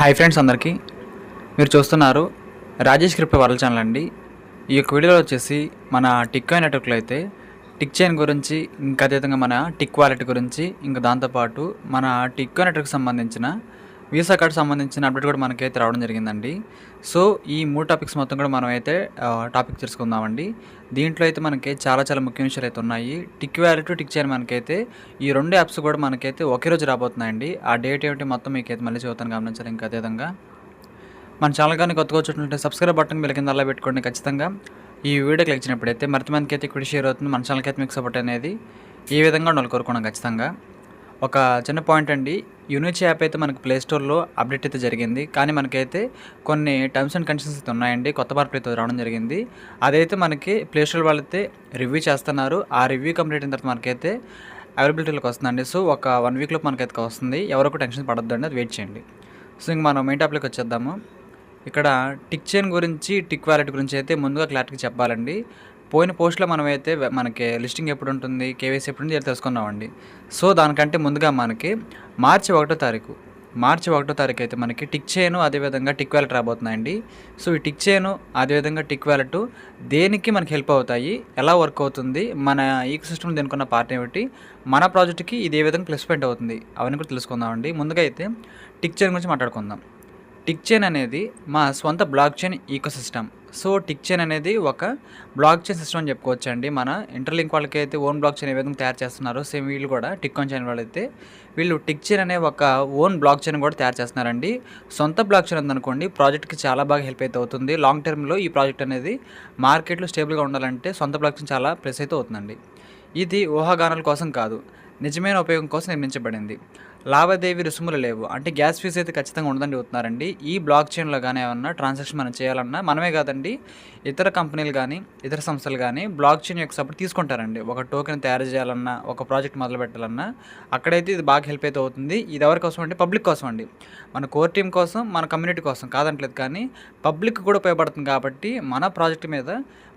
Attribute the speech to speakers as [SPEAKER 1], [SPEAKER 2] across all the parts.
[SPEAKER 1] Hi friends అందరికీ. మీరు చూస్తున్నారు రాజేష్ క్రిప్టో వరల్డ్ ఛానల్ అండి. ఈ యొక్క వీడియోలో వచ్చేసి మన టిక్ కాయిన్ నెట్వర్క్లో అయితే టిక్ చైన్ గురించి ఇంకా అదేవిధంగా మన టిక్ వాలెట్ గురించి ఇంకా దాంతోపాటు మన టిక్ కాయిన్ నెట్వర్క్ సంబంధించిన వీసా కార్డు సంబంధించిన అప్డేట్ కూడా మనకైతే రావడం జరిగిందండి. సో ఈ మూడు టాపిక్స్ మొత్తం కూడా మనం అయితే టాపిక్ తెలుసుకుందామండి. దీంట్లో అయితే మనకి చాలా చాలా ముఖ్య విషయాలు అయితే ఉన్నాయి. టిక్ వ్యాలెట్ టిక్ చేయని మనకైతే ఈ రెండు యాప్స్ కూడా మనకైతే ఒకే రోజు రాబోతున్నాయండి. ఆ డేట్ ఏమిటి మొత్తం మీకైతే మళ్ళీ చదువుతాను గమనించాలి ఇంకా అదేవిధంగా. మన ఛానల్ కానీ కొత్తగా వచ్చినట్లయితే సబ్స్క్రైబ్ బటన్ బిల్ కింద అలా పెట్టుకోండి ఖచ్చితంగా. ఈ వీడియో క్లిక్ చేసినప్పుడైతే మరింత మందికి అయితే ఇక్కడ షేర్ అవుతుంది. మన ఛానల్కి అయితే మీకు సపోర్ట్ అనేది ఈ విధంగా ఉండాలి కోరుకున్నాం ఖచ్చితంగా. ఒక చిన్న పాయింట్ అండి. యూనిచ్ యాప్ అయితే మనకి ప్లే స్టోర్లో అప్డేట్ అయితే జరిగింది. కానీ మనకైతే కొన్ని టర్మ్స్ అండ్ కండిషన్స్ అయితే ఉన్నాయండి. కొత్త మార్పులు అయితే రావడం జరిగింది. అదైతే మనకి ప్లే స్టోర్ వాళ్ళు అయితే రివ్యూ చేస్తున్నారు. ఆ రివ్యూ కంప్లీట్ అయిన తర్వాత మనకైతే అవైలబిలిటీలోకి వస్తుందండి. సో ఒక వన్ వీక్లో మనకైతే వస్తుంది. ఎవరికి టెన్షన్ పడొద్దు అండి అది వెయిట్ చేయండి. సో ఇంక మనం మెయిన్ టాపిక్ వచ్చేద్దాము. ఇక్కడ టిక్ చైన్ గురించి టిక్ వాలెట్ గురించి అయితే ముందుగా క్లారిటీ చెప్పాలండి. పోయిన పోస్ట్లో మనమైతే మనకి లిస్టింగ్ ఎప్పుడు ఉంటుంది కేవైసీ ఎప్పుడు ఉంటుంది తెలుసుకున్నామండి సో దానికంటే ముందుగా మనకి మార్చి ఒకటో తారీఖు. మార్చి ఒకటో తారీఖు అయితే మనకి టిక్ చైన్ అదేవిధంగా టిక్ వ్యాలెట్ రాబోతున్నాయండి. సో ఈ టిక్ చైన్ అదేవిధంగా టిక్ వ్యాలెట్ దేనికి మనకి హెల్ప్ అవుతాయి ఎలా వర్క్ అవుతుంది మన ఈకో సిస్టమ్ దేనికున్న పార్ట్ ఏమిటి మన ప్రాజెక్ట్కి ఇది ఏ విధంగా ప్లస్ పాయింట్ అవుతుంది అవన్నీ కూడా తెలుసుకుందామండి. ముందుగా అయితే టిక్ చైన్ గురించి మాట్లాడుకుందాం. టిక్ చైన్ అనేది మా స్వంత blockchain ecosystem so tick chain అనేది ఒక బ్లాక్ చైన్ సిస్టమ్ అని చెప్పుకోవచ్చు అండి మన ఇంటర్లింక్ వాళ్ళకి అయితే ఓన్ బ్లాక్ చైన్ ఏ విధంగా తయారు చేస్తున్నారో సేమ్ వీళ్ళు కూడా టిక్ ఆన్ చైన్ వాళ్ళు అయితే వీళ్ళు టిక్ చైన్ అనే ఒక ఓన్ బ్లాక్ చైన్ కూడా తయారు చేస్తున్నారండి. సొంత బ్లాక్ చైన్ ఉందనుకోండి ప్రాజెక్ట్కి చాలా బాగా హెల్ప్ అయితే అవుతుంది. లాంగ్ టర్మ్లో ఈ ప్రాజెక్ట్ అనేది మార్కెట్లో స్టేబుల్గా ఉండాలంటే సొంత బ్లాక్ చైన్ చాలా ప్లస్ అయితే అవుతుందండి. ఇది ఊహాగానాల కోసం కాదు నిజమైన ఉపయోగం కోసం నిర్మించబడింది. లావాదేవీ రుసుములు లేవు. అంటే గ్యాస్ ఫీజు అయితే ఖచ్చితంగా ఉండదని చెబుతున్నారండి ఈ బ్లాక్ చైన్లో కానీ ఏమన్నా ట్రాన్సాక్షన్ మనం చేయాలన్నా మనమే కాదండి ఇతర కంపెనీలు కానీ ఇతర సంస్థలు కానీ బ్లాక్ చైన్ యొక్క సపోర్ట్ తీసుకుంటారండి. ఒక టోకెన్ తయారు చేయాలన్నా ఒక ప్రాజెక్ట్ మొదలు పెట్టాలన్నా అక్కడైతే ఇది బాగా హెల్ప్ అయితే అవుతుంది. ఇది ఎవరి కోసం అంటే పబ్లిక్ కోసం అండి. మన కోర్ టీం కోసం మన కమ్యూనిటీ కోసం కాదంటలేదు కానీ పబ్లిక్ కూడా ఉపయోగపడుతుంది కాబట్టి మన ప్రాజెక్ట్ మీద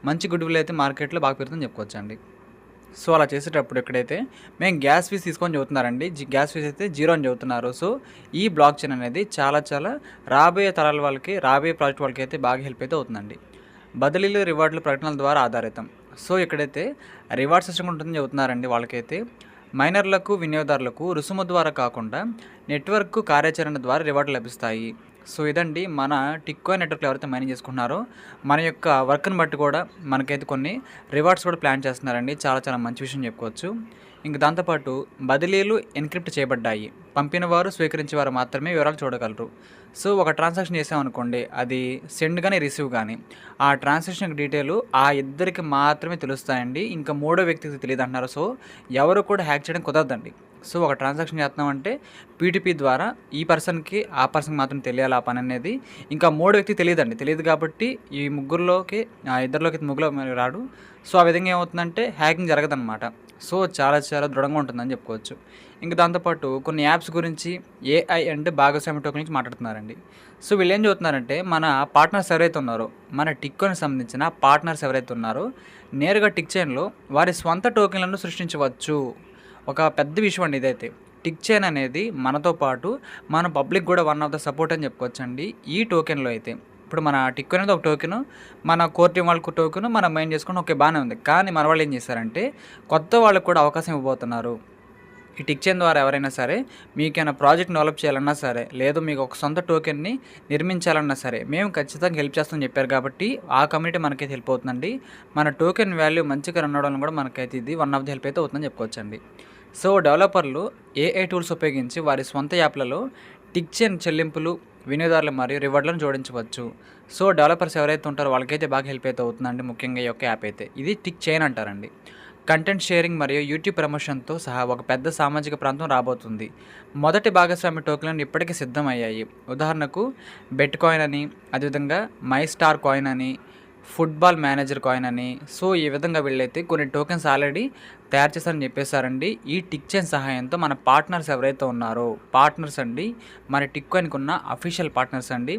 [SPEAKER 1] మంచి గుడ్ విల్ అయితే మార్కెట్లో బాగా పెరుగుతుందని చెప్పుకోవచ్చు అండి సో అలా చేసేటప్పుడు ఎక్కడైతే మేము గ్యాస్ ఫీజ్ తీసుకొని చెబుతున్నారండి గ్యాస్ ఫీజ్ అయితే జీరో అని చెబుతున్నారు సో ఈ బ్లాక్ చైన్ అనేది చాలా చాలా రాబోయే తరాల వాళ్ళకి రాబోయే ప్రాజెక్ట్ వాళ్ళకి అయితే బాగా హెల్ప్ అయితే అవుతుందండి. బదిలీలు రివార్డులు ప్రకటనల ద్వారా ఆధారితం. సో ఇక్కడైతే రివార్డ్ సిస్టమ్ ఉంటుందని చెబుతున్నారండి వాళ్ళకైతే. మైనర్లకు వినియోగదారులకు రుసుము ద్వారా కాకుండా నెట్వర్క్ కార్యాచరణ ద్వారా రివార్డులు లభిస్తాయి. సో ఇదండి మన టిక్కో నెట్వర్క్లో ఎవరైతే మైనింగ్ చేసుకుంటున్నారో మన యొక్క వర్క్ని బట్టి కూడా మనకైతే కొన్ని రివార్డ్స్ కూడా ప్లాన్ చేస్తున్నారండి. చాలా చాలా మంచి విషయం చెప్పుకోవచ్చు. ఇంక దాంతోపాటు బదిలీలు ఎన్క్రిప్ట్ చేయబడ్డాయి. పంపిన వారు స్వీకరించే వారు మాత్రమే వివరాలు చూడగలరు. సో ఒక ట్రాన్సాక్షన్ చేసామనుకోండి అది సెండ్ కానీ రిసీవ్ కానీ ఆ ట్రాన్సాక్షన్ డీటెయిల్ ఆ ఇద్దరికి మాత్రమే తెలుస్తాయండి. ఇంకా మూడో వ్యక్తికి తెలియదు అంటున్నారు సో ఎవరు కూడా హ్యాక్ చేయడం కుదరదండి. సో ఒక ట్రాన్సాక్షన్ చేస్తున్నామంటే పీటీపీ ద్వారా ఈ పర్సన్కి ఆ పర్సన్కి మాత్రం తెలియాలి ఆ పని అనేది. ఇంకా మూడో వ్యక్తి తెలియదండి. తెలియదు కాబట్టి ఈ ముగ్గురులోకి ఆ ఇద్దరిలోకి ముగ్గురు రాడు. సో ఆ విధంగా ఏమవుతుందంటే హ్యాకింగ్ జరగదన్నమాట. సో చాలా చాలా దృఢంగా ఉంటుందని చెప్పుకోవచ్చు. ఇంకా దాంతోపాటు కొన్ని యాప్స్ గురించి ఏఐ అండ్ భాగస్వామి టోకెన్ గురించి మాట్లాడుతున్నారండి. సో వీళ్ళు ఏం చెబుతున్నారంటే మన పార్ట్నర్స్ ఎవరైతే ఉన్నారో మన టిక్కోని సంబంధించిన పార్ట్నర్స్ ఎవరైతే ఉన్నారో నేరుగా టిక్ చైన్లో వారి స్వంత టోకెన్లను సృష్టించవచ్చు. ఒక పెద్ద విషయం అండి ఇదైతే. టిక్ చైన్ అనేది మనతో పాటు మన పబ్లిక్ కూడా వన్ ఆఫ్ ద సపోర్ట్ అని చెప్పుకోవచ్చండి ఈ టోకెన్లో అయితే. ఇప్పుడు మన టిక్ అనేది ఒక టోకెన్ మన కోర్ టీం వాళ్ళకు టోకెన్ మనం మైండ్ చేసుకుని ఓకే బాగానే ఉంది. కానీ మన వాళ్ళు ఏం చేశారంటే కొత్త వాళ్ళకు కూడా అవకాశం ఇవ్వబోతున్నారు. ఈ టిక్ చైన్ ద్వారా ఎవరైనా సరే మీకైనా ప్రాజెక్ట్ డెవలప్ చేయాలన్నా సరే లేదు మీకు ఒక సొంత టోకెన్ని నిర్మించాలన్నా సరే మేము ఖచ్చితంగా హెల్ప్ చేస్తామని చెప్పారు కాబట్టి ఆ కమ్యూనిటీ మనకైతే హెల్ప్ అవుతుందండి. మన టోకెన్ వాల్యూ మంచిగా రన్ అవడం కూడా మనకైతే ఇది వన్ ఆఫ్ ది హెల్ప్ అయితే అవుతుందని చెప్పుకోవచ్చండి. సో డెవలపర్లు ఏఐ టూల్స్ ఉపయోగించి వారి స్వంత యాప్లలో టిక్ చైన్ చెల్లింపులు వినియోగదారులు మరియు రివార్డులను జోడించవచ్చు. సో డెవలపర్స్ ఎవరైతే ఉంటారో వాళ్ళకైతే బాగా హెల్ప్ అయితే అవుతుందండి ముఖ్యంగా ఈ యొక్క యాప్ అయితే. ఇది టిక్ చైన్ అంటారండి. కంటెంట్ షేరింగ్ మరియు యూట్యూబ్ ప్రమోషన్తో సహా ఒక పెద్ద సామాజిక ప్రాంతం రాబోతుంది. మొదటి భాగస్వామి టోకెన్లు ఇప్పటికే సిద్ధమయ్యాయి. ఉదాహరణకు బెట్ కాయిన్ అని అదేవిధంగా మై స్టార్ కాయిన్ అని ఫుట్బాల్ మేనేజర్ కాయిన్ అని. సో ఈ విధంగా వీళ్ళైతే కొన్ని టోకెన్స్ ఆల్రెడీ తయారు చేశారని చెప్పేశారండి. ఈ టిక్ చైన్ సహాయంతో మన పార్ట్నర్స్ ఎవరైతే ఉన్నారో పార్ట్నర్స్ అండి మన టిక్ కాయిన్కి ఉన్న అఫీషియల్ పార్ట్నర్స్ అండి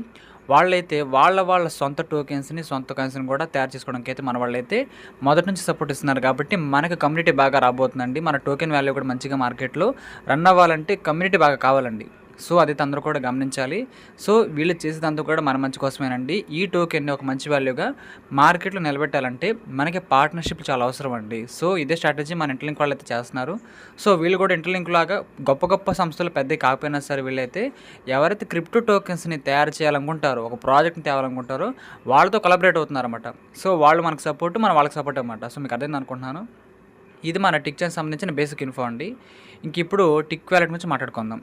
[SPEAKER 1] వాళ్ళైతే వాళ్ళ వాళ్ళ సొంత టోకెన్స్ని సొంత కాయిన్స్ని కూడా తయారు చేసుకోవడానికి అయితే మన వాళ్ళైతే మొదటి నుంచి సపోర్ట్ ఇస్తున్నారు. కాబట్టి మనకు కమ్యూనిటీ బాగా రాబోతుందండి. మన టోకెన్ వాల్యూ కూడా మంచిగా మార్కెట్లో రన్ అవ్వాలంటే కమ్యూనిటీ బాగా కావాలండి. సో అది అందరూ కూడా గమనించాలి. సో వీళ్ళు చేసేదంతా కూడా మన మంచి కోసమేనండి. ఈ టోకెన్ని ఒక మంచి వాల్యూగా మార్కెట్లో నిలబెట్టాలంటే మనకి పార్ట్నర్షిప్ చాలా అవసరం అండి సో ఇదే స్ట్రాటజీ మన ఇంటర్లింక్ వాళ్ళు అయితే చేస్తున్నారు. సో వీళ్ళు కూడా ఇంటర్లింక్ లాగా గొప్ప గొప్ప సంస్థలు పెద్ద కాకపోయినా సరే వీళ్ళైతే ఎవరైతే క్రిప్టో టోకెన్స్ని తయారు చేయాలనుకుంటారో ఒక ప్రాజెక్ట్ని తేవాలనుకుంటారో వాళ్ళతో కొలబరేట్ అవుతున్నారన్నమాట. సో వాళ్ళు మనకు సపోర్ట్ మనం వాళ్ళకి సపోర్ట్ అనమాట సో మీకు అర్థమైంది అనుకుంటున్నాను? ఇది మన టిక్ చైన్ సంబంధించిన బేసిక్ ఇన్ఫో అండి. ఇంక ఇప్పుడు టిక్ వ్యాలెట్ నుంచి మాట్లాడుకుందాం.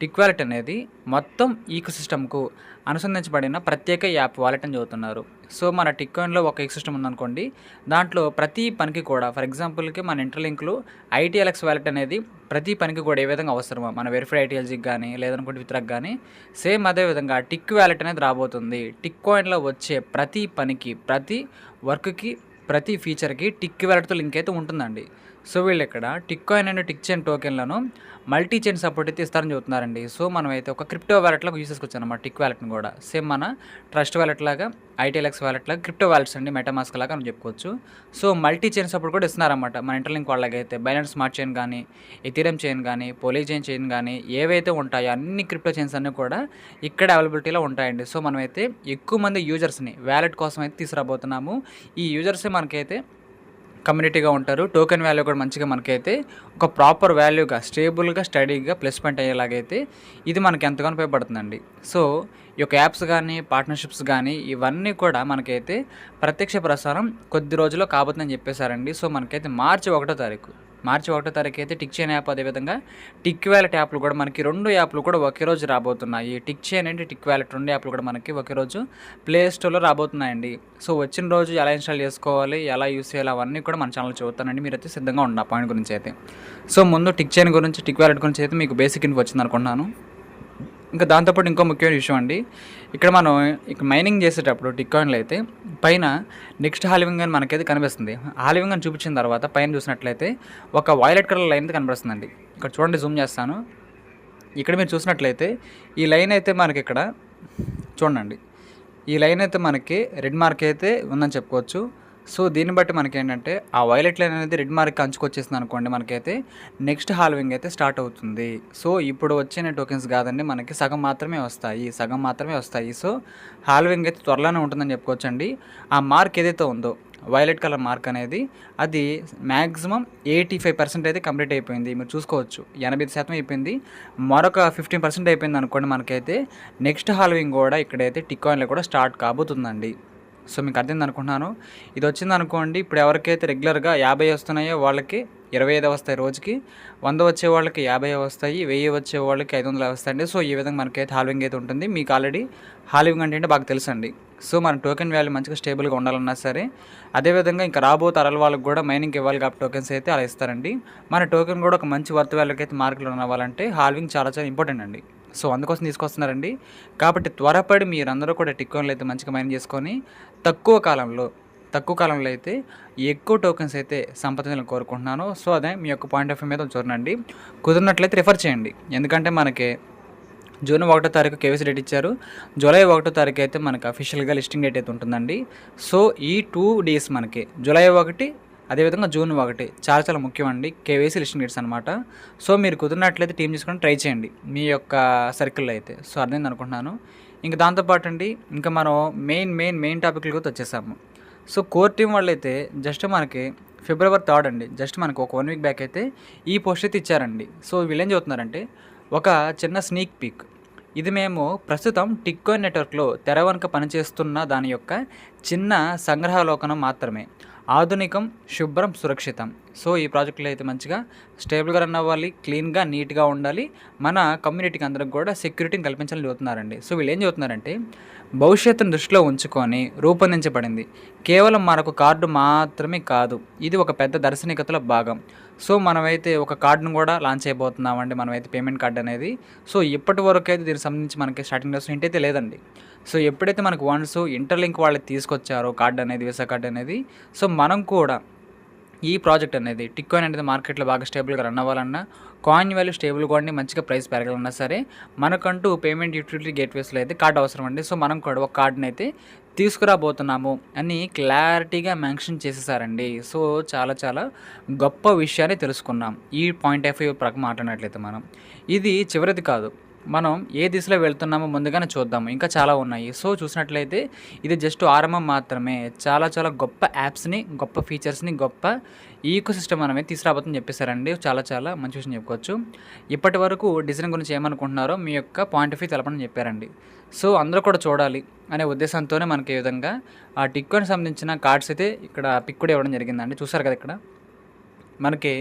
[SPEAKER 1] టిక్ వ్యాలెట్ అనేది మొత్తం ఈకోసిస్టమ్కు అనుసంధించబడిన ప్రత్యేక యాప్ వాలెట్ అని చదువుతున్నారు సో మన టిక్కాయిన్లో ఒక ఈకోసిస్టమ్ ఉందనుకోండి దాంట్లో ప్రతి పనికి కూడా ఫర్ ఎగ్జాంపుల్కి మన ఇంటర్లింక్లో ఐటీఎల్ఎక్స్ వ్యాలెట్ అనేది ప్రతి పనికి కూడా ఏ విధంగా అవసరమో మన వెరిఫై ఐటీఎల్జీకి కానీ లేదనుకుంటే విత్రాక్ కానీ సేమ్ అదే విధంగా టిక్ వ్యాలెట్ అనేది రాబోతుంది. టిక్ కాయిన్లో వచ్చే ప్రతి పనికి ప్రతి వర్క్కి ప్రతి ఫీచర్కి టిక్ వ్యాలెట్తో లింక్ అయితే ఉంటుందండి. సో వీళ్ళు ఇక్కడ tick coin and tick chain టోకెన్లను multi chain support అయితే ఇస్తారని చెబుతున్నారండి. సో మనం అయితే ఒక క్రిప్టో వ్యాలెట్లాగా యూస్ చేసుకోవచ్చు అనమాట టిక్ వ్యాలెట్ని కూడా. సేమ్ మన ట్రస్ట్ వ్యాలెట్ లాగా ఐటీఎల్ఎక్స్ వ్యాలెట్ లాగా క్రిప్టో వ్యాలెట్స్ అండి మెటామాస్క్ లాగా మనం చెప్పుకోవచ్చు. సో మల్టీ చైన్ సపోర్ట్ కూడా ఇస్తున్నారన్నమాట మన ఇంటర్లింక్ వాళ్ళకైతే బైనాన్స్ స్మార్ట్ చైన్ కానీ ఎథీరియం చైన్ కానీ పోలీ చైన్ చైన్ కానీ ఏవైతే ఉంటాయో అన్ని క్రిప్టో చైన్స్ అన్నీ కూడా ఇక్కడ అవైలబిలిటీలో ఉంటాయండి. సో మనమైతే ఎక్కువ మంది యూజర్స్ని వ్యాలెట్ కోసం అయితే తీసుకురాబోతున్నాము. ఈ యూజర్సే మనకైతే కమ్యూనిటీగా ఉంటారు. టోకెన్ వాల్యూ కూడా మంచిగా మనకైతే ఒక ప్రాపర్ వాల్యూగా స్టేబుల్గా స్టడీగా ప్లేస్మెంట్ అయ్యేలాగైతే ఇది మనకి ఎంతగానో ఉపయోగపడుతుందండి. సో ఈ యొక్క యాప్స్ కానీ పార్ట్నర్షిప్స్ కానీ ఇవన్నీ కూడా మనకైతే ప్రత్యక్ష ప్రసారం కొద్ది రోజుల్లో కాబోతుందని చెప్పేశారండి. సో మనకైతే మార్చి ఒకటో తారీఖు. మార్చి ఒకటో తారీఖు అయితే టిక్ చైన్ యాప్ అదేవిధంగా టిక్ వ్యాలెట్ యాప్లు కూడా మనకి రెండు యాప్లు కూడా ఒకే రోజు రాబోతున్నాయి. Tick chain and tick wallet రెండు యాప్లు కూడా మనకి ఒకే రోజు ప్లే స్టోర్లో రాబోతున్నాయండి. సో వచ్చిన రోజు ఎలా ఇన్స్టాల్ చేసుకోవాలి? ఎలా యూస్ చేయాలి? అవన్నీ కూడా మన ఛానల్ చూస్తానండి మీరైతే సిద్ధంగా ఉండ పాయింట్ గురించి అయితే. సో ముందు టిక్ చైన్ గురించి టిక్ వ్యాలెట్ గురించి అయితే మీకు బేసిక్ ఇన్ఫో వచ్చింది అనుకుంటున్నాను. ఇంకా దాంతోపాటు ఇంకో ముఖ్యమైన విషయం అండి. ఇక్కడ మనం ఇక్కడ మైనింగ్ చేసేటప్పుడు టిక్కాయిన్లు అయితే పైన నెక్స్ట్ హాలివింగ్ అని మనకైతే కనిపిస్తుంది. హాలివింగ్ అని చూపించిన తర్వాత పైన చూసినట్లయితే ఒక వైలెట్ కలర్ లైన్ అయితే కనిపిస్తుందండి. ఇక్కడ చూడండి జూమ్ చేస్తాను. ఇక్కడ మీరు చూసినట్లయితే ఈ లైన్ అయితే మనకి ఇక్కడ చూడండి. ఈ లైన్ అయితే మనకి రెడ్ మార్క్ అయితే ఉందని చెప్పుకోవచ్చు. సో దీన్ని బట్టి మనకి ఏంటంటే ఆ వైలెట్ లైన్ అనేది రెడ్ మార్క్ అంచుకొచ్చేసింది అనుకోండి మనకైతే నెక్స్ట్ హాల్వింగ్ అయితే స్టార్ట్ అవుతుంది. సో ఇప్పుడు వచ్చిన టోకెన్స్ కాదండి మనకి సగం మాత్రమే వస్తాయి సగం మాత్రమే వస్తాయి. సో హాల్వింగ్ అయితే త్వరలోనే ఉంటుందని చెప్పుకోవచ్చండి. ఆ మార్క్ ఏదైతే ఉందో వైలెట్ కలర్ మార్క్ అనేది అది మ్యాక్సిమం ఎయిటీ ఫైవ్ పర్సెంట్ అయితే కంప్లీట్ అయిపోయింది. మీరు చూసుకోవచ్చు ఎనభై శాతం అయిపోయింది. మరొక ఫిఫ్టీన్ పర్సెంట్ అయిపోయింది అనుకోండి మనకైతే నెక్స్ట్ హాల్వింగ్ కూడా ఇక్కడైతే టిక్ కాయిన్లో కూడా స్టార్ట్ కాబోతుందండి. సో మీకు అర్థమైంది అనుకుంటున్నాను ఇది వచ్చింది అనుకోండి ఇప్పుడు ఎవరికైతే రెగ్యులర్గా యాభై వస్తున్నాయో వాళ్ళకి ఇరవై ఐదు వస్తాయి రోజుకి వంద వచ్చే వాళ్ళకి యాభై వస్తాయి వెయ్యి వచ్చే వాళ్ళకి ఐదు వందలు వస్తాయండి సో ఈ విధంగా మనకైతే హాల్వింగ్ అయితే ఉంటుంది. మీకు ఆల్రెడీ హాల్వింగ్ అంటే బాగా తెలుసండి. సో మన టోకెన్ వాల్యూ మంచిగా స్టేబుల్గా ఉండాలన్నా సరే అదేవిధంగా ఇంకా రాబో తరాల వాళ్ళకి కూడా మైనింగ్ ఇవ్వాలి కాబట్టి టోకెన్స్ అయితే అలా ఇస్తారండి. మన టోకెన్ కూడా ఒక మంచి వర్త్ వాల్యూకి అయితే మార్కెట్లో రావాలంటే హాల్వింగ్ చాలా చాలా ఇంపార్టెంట్ అండి. సో అందుకోసం తీసుకొస్తున్నారండి. కాబట్టి త్వరపడి మీరందరూ కూడా టిక్కోన్లు అయితే మంచిగా మైన్ చేసుకొని తక్కువ కాలంలో తక్కువ కాలంలో అయితే ఎక్కువ టోకెన్స్ అయితే సంపాదించాలని కోరుకుంటున్నాను. సో అదే మీ యొక్క పాయింట్ ఆఫ్ వ్యూ మీద చూడండి. కుదిరినట్లయితే రిఫర్ చేయండి. ఎందుకంటే మనకి జూన్ ఒకటో తారీఖు కేవీసీ డేట్ ఇచ్చారు. జూలై ఒకటో తారీఖు అయితే మనకి అఫీషియల్గా లిస్టింగ్ డేట్ అయితే ఉంటుందండి. సో ఈ టూ డేస్ మనకి జూలై ఒకటి అదేవిధంగా జూన్ ఒకటి చాలా చాలా ముఖ్యం అండి కేవైసీ లిస్టింగ్ డేట్స్ అనమాట సో మీరు కుదిరినట్లయితే టీం చేసుకొని ట్రై చేయండి. మీ యొక్క సర్కిల్లో అయితే. సో అర్థమైంది అనుకుంటున్నాను. ఇంకా దాంతోపాటు అండి ఇంకా మనం మెయిన్ మెయిన్ మెయిన్ టాపిక్లకి వచ్చేసాము. సో కోర్ టీం వాళ్ళైతే జస్ట్ మనకి ఫిబ్రవరి థర్డ్ అండి. జస్ట్ మనకు ఒక వన్ వీక్ బ్యాక్ అయితే ఈ పోస్ట్ అయితే ఇచ్చారండి. సో వీళ్ళు ఏం చెబుతున్నారంటే ఒక చిన్న స్నీక్ పీక్. ఇది మేము ప్రస్తుతం టిక్కో నెట్వర్క్లో తెర వెనుక పనిచేస్తున్న దాని యొక్క చిన్న సంగ్రహాలోకనం మాత్రమే. ఆధునికం శుభ్రం సురక్షితం. సో ఈ ప్రాజెక్టులో అయితే మంచిగా స్టేబుల్గా రన్ అవ్వాలి క్లీన్గా నీట్గా ఉండాలి. మన కమ్యూనిటీకి అందరికి కూడా సెక్యూరిటీని కల్పించాలని చూస్తున్నారండి సో వీళ్ళు ఏం చెబుతున్నారంటే భవిష్యత్తును దృష్టిలో ఉంచుకొని రూపొందించబడింది. కేవలం మనకు కార్డు మాత్రమే కాదు ఇది ఒక పెద్ద దర్శనికతలో భాగం. సో మనమైతే ఒక కార్డును కూడా లాంచ్ అయిపోతున్నామండి మనమైతే పేమెంట్ కార్డు అనేది. సో ఇప్పటి వరకు అయితే దీనికి సంబంధించి మనకి స్టార్టింగ్ డేస్ ఏంటైతే లేదండి. సో ఎప్పుడైతే మనకు వన్స్ ఇంటర్లింక్ వాళ్ళు తీసుకొచ్చారో కార్డు అనేది వీసా కార్డు అనేది సో మనం కూడా ఈ ప్రాజెక్ట్ అనేది టిక్కోన్ అనేది మార్కెట్లో బాగా స్టేబుల్గా రన్ అవ్వాలన్నా కాయిన్ వాల్యూ స్టేబుల్ కూడా మంచిగా ప్రైస్ పెరగాలన్నా సరే మనకంటూ పేమెంట్ యూటిలిటీ గేట్వేస్లో అయితే కార్డు అవసరం అండి. సో మనం కూడా ఒక కార్డుని అయితే తీసుకురాబోతున్నాము అని క్లారిటీగా మెన్షన్ చేసేసారండి. సో చాలా చాలా గొప్ప విషయాన్ని తెలుసుకున్నాం. ఈ పాయింట్ ఆఫ్ వ్యూ ప్రకారం మాట్లాడినట్లయితే మనం. ఇది చివరిది కాదు. మనం ఏ దిశలో వెళ్తున్నామో ముందుగానే చూద్దాము. ఇంకా చాలా ఉన్నాయి. సో చూసినట్లయితే ఇది జస్ట్ ఆరంభం మాత్రమే. చాలా చాలా గొప్ప యాప్స్ని గొప్ప ఫీచర్స్ని గొప్ప ఈకో సిస్టమ్ మనమే తీసుకురాబోతుందని చెప్పేశారండి. చాలా చాలా మంచి విషయం చెప్పుకోవచ్చు. ఇప్పటి వరకు డిజైన్ గురించి ఏమనుకుంటున్నారో మీ యొక్క పాయింట్ ఆఫ్ వ్యూ తెలపని చెప్పారండి. సో అందరూ కూడా చూడాలి అనే ఉద్దేశంతోనే మనకి ఈ విధంగా ఆ టిక్కోని సంబంధించిన కార్డ్స్ అయితే ఇక్కడ పిక్ కూడా ఇవ్వడం జరిగిందండి. చూసారు కదా ఇక్కడ? మనకి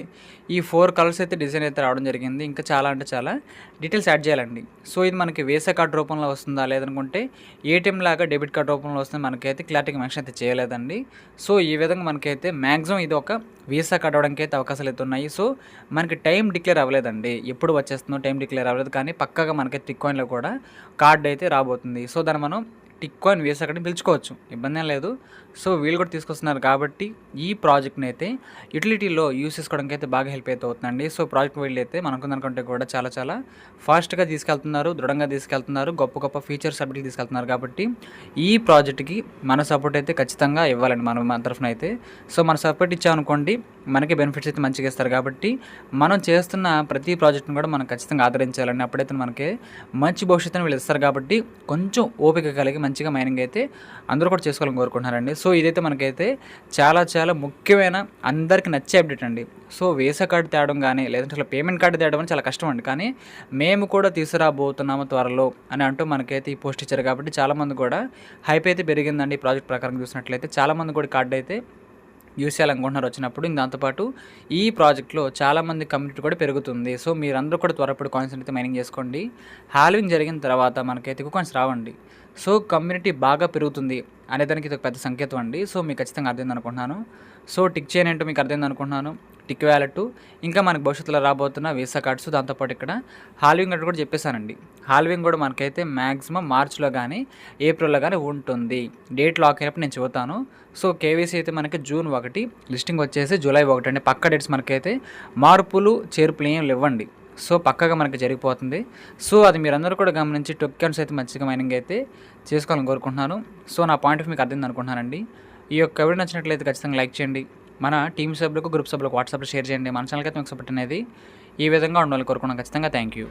[SPEAKER 1] ఈ ఫోర్ కలర్స్ అయితే డిజైన్ అయితే రావడం జరిగింది. ఇంకా చాలా అంటే చాలా డీటెయిల్స్ యాడ్ చేయాలండి. సో ఇది మనకి వేసే కార్డ్ రూపంలో వస్తుందా లేదనుకుంటే ఏటీఎం లాగా డెబిట్ కార్డ్ రూపంలో వస్తుంది. మనకైతే క్లారిటీ మెన్షన్ అయితే చేయలేదండి. సో ఈ విధంగా మనకైతే మ్యాక్సిమం ఇది ఒక వీసా కార్డ్ అవ్వడానికి అయితే అవకాశాలు అయితే ఉన్నాయి. సో మనకి టైం డిక్లేర్ అవ్వలేదండి. ఎప్పుడు వచ్చేస్తుందో టైం డిక్లేర్ అవ్వలేదు. కానీ పక్కగా మనకైతే టిక్ కాయిన్లో కూడా కార్డ్ అయితే రాబోతుంది. సో దాన్ని మనం టిక్కు అని వేసి అక్కడ పిలుచుకోవచ్చు. ఇబ్బంది ఏం లేదు. సో వీళ్ళు కూడా తీసుకొస్తున్నారు కాబట్టి ఈ ప్రాజెక్ట్ని అయితే యూటిలిటీలో యూస్ చేసుకోవడానికి అయితే బాగా హెల్ప్ అయితే అవుతుందండి. సో ప్రాజెక్ట్ వీళ్ళు అయితే మనకు అనుకుంటే కూడా చాలా చాలా ఫాస్ట్గా తీసుకెళ్తున్నారు దృఢంగా తీసుకెళ్తున్నారు గొప్ప గొప్ప ఫీచర్స్ అప్డేట్ తీసుకెళ్తున్నారు కాబట్టి ఈ ప్రాజెక్ట్కి మన సపోర్ట్ అయితే ఖచ్చితంగా ఇవ్వాలండి మనం మన తరఫున అయితే. సో మన సపోర్ట్ ఇచ్చామనుకోండి మనకి బెనిఫిట్స్ అయితే మంచిగా ఇస్తారు కాబట్టి మనం చేస్తున్న ప్రతి ప్రాజెక్ట్ని కూడా మనం ఖచ్చితంగా ఆదరించాలని అప్పుడైతే మనకి మంచి భవిష్యత్తుని వీళ్ళు ఇస్తారు కాబట్టి కొంచెం ఓపిక కలిగి మంచిగా మైనింగ్ అయితే అందరూ కూడా చేసుకోవాలని కోరుకుంటున్నారండి. సో ఇదైతే మనకైతే చాలా చాలా ముఖ్యమైన అందరికి నచ్చే అప్డేట్ అండి. సో వేసా కార్డు తేవడం కానీ లేదంటే అసలు పేమెంట్ కార్డు తేవడం అని చాలా కష్టం అండి. కానీ మేము కూడా తీసుకురాబోతున్నాము త్వరలో అని అంటూ మనకైతే ఈ పోస్ట్ ఇచ్చారు కాబట్టి చాలామంది కూడా హైప్ అయితే పెరిగిందండి ఈ ప్రాజెక్ట్ ప్రకారం చూసినట్లయితే. చాలామంది కూడా కార్డు అయితే యూస్ చేయాలనుకుంటున్నారు వచ్చినప్పుడు. దాంతోపాటు ఈ ప్రాజెక్ట్లో చాలామంది కమ్యూనిటీ కూడా పెరుగుతుంది. సో మీరందరూ కూడా త్వరపడి కాయిన్స్ అయితే మైనింగ్ చేసుకోండి. హాల్వింగ్ జరిగిన తర్వాత మనకైతే ఎక్కువ కాయిన్స్ రావండి. సో కమ్యూనిటీ బాగా పెరుగుతుంది అనేదానికి ఇది ఒక పెద్ద సంకేతం అండి. సో మీకు ఖచ్చితంగా అర్థమైంది అనుకుంటున్నాను సో టిక్ చేయన్ ఏంటో మీకు అర్థమైంది అనుకుంటున్నాను టిక్ వ్యాలెట్ ఇంకా మనకు భవిష్యత్తులో రాబోతున్న వీసా కార్డ్స్ దాంతోపాటు ఇక్కడ హాల్వింగ్ అంటే కూడా చెప్పేశానండి. హాల్వింగ్ కూడా మనకైతే మ్యాక్సిమం మార్చ్లో కానీ ఏప్రిల్లో కానీ ఉంటుంది. డేట్ లాక్ అయినప్పుడు నేను చెబుతాను. సో కేవీసీ అయితే మనకి జూన్ ఒకటి లిస్టింగ్ వచ్చేసి జూలై ఒకటి అండి. పక్క డేట్స్ మనకైతే మార్పులు చేర్పులు ఏం ఇవ్వండి సో పక్కగా మనకి జరిగిపోతుంది. సో అది మీరందరూ కూడా గమనించి టొక్కన్స్ అయితే మంచిగా మైనింగ్ అయితే చేసుకోవాలని కోరుకుంటున్నాను. సో నా పాయింట్ ఆఫ్ మీకు అర్థం అనుకుంటున్నానండి. ఈ యొక్క వీడియో నచ్చినట్లయితే ఖచ్చితంగా లైక్ చేయండి. మన టీమ్ సభ్యులకు గ్రూప్ సభ్యులకు వాట్సాప్లో షేర్ చేయండి. మన ఛానల్కి అయితే మీకు సపోర్ట్ అనేది ఈ విధంగా ఉండాలని కోరుకున్నాం. ఖచ్చితంగా థ్యాంక్ యూ